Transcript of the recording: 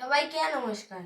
সবাইকে নমস্কার।